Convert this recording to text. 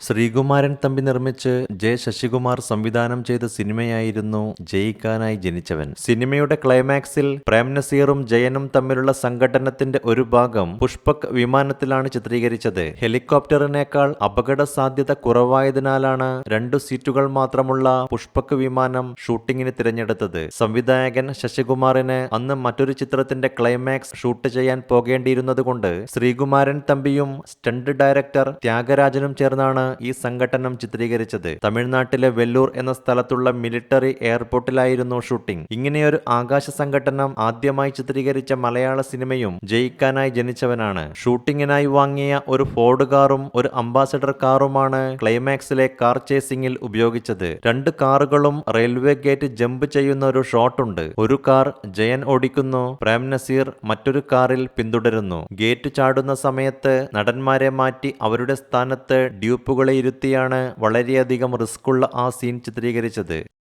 ശ്രീകുമാരൻ തമ്പി നിർമ്മിച്ച് ജെ ശശികുമാർ സംവിധാനം ചെയ്ത സിനിമയായിരുന്നു ജയിക്കാനായി ജനിച്ചവൻ. സിനിമയുടെ ക്ലൈമാക്സിൽ പ്രേം നസീറും ജയനും തമ്മിലുള്ള സംഘടനത്തിന്റെ ഒരു ഭാഗം പുഷ്പക് വിമാനത്തിലാണ് ചിത്രീകരിച്ചത്. ഹെലികോപ്റ്ററിനേക്കാൾ അപകട സാധ്യത കുറവായതിനാലാണ് രണ്ടു സീറ്റുകൾ മാത്രമുള്ള പുഷ്പക് വിമാനം ഷൂട്ടിങ്ങിന് തിരഞ്ഞെടുത്തത്. സംവിധായകൻ ശശികുമാറിന് അന്ന് മറ്റൊരു ചിത്രത്തിന്റെ ക്ലൈമാക്സ് ഷൂട്ട് ചെയ്യാൻ പോകേണ്ടിയിരുന്നതുകൊണ്ട് ശ്രീകുമാരൻ തമ്പിയും സ്റ്റണ്ട് ഡയറക്ടർ ത്യാഗരാജനും ചേർന്നാണ് ഈ സംഘട്ടനം ചിത്രീകരിച്ചത്. തമിഴ്നാട്ടിലെ വെല്ലൂർ എന്ന സ്ഥലത്തുള്ള മിലിറ്ററി എയർപോർട്ടിലായിരുന്നു ഷൂട്ടിംഗ്. ഇങ്ങനെയൊരു ആകാശ സംഘട്ടനം ആദ്യമായി ചിത്രീകരിച്ച മലയാള സിനിമയും ജയിക്കാനായി ജനിച്ചവനാണ്. ഷൂട്ടിങ്ങിനായി വാങ്ങിയ ഒരു ഫോർഡ് കാറും ഒരു അംബാസഡർ കാറുമാണ് ക്ലൈമാക്സിലെ കാർ ചേസിംഗിൽ ഉപയോഗിച്ചത്. രണ്ട് കാറുകളും റെയിൽവേ ഗേറ്റ് ജമ്പ് ചെയ്യുന്ന ഒരു ഷോട്ടുണ്ട്. ഒരു കാർ ജയൻ ഓടിക്കുന്നു പ്രേം നസീർ മറ്റൊരു കാറിൽ പിന്തുടരുന്നു. ഗേറ്റ് ചാടുന്ന സമയത്ത് നടന്മാരെ മാറ്റി അവരുടെ സ്ഥാനത്ത് ഡ്യൂപ്പുകളെ ഇരുത്തിയാണ് വളരെയധികം റിസ്ക്കുള്ള ആ സീൻ ചിത്രീകരിച്ചത്.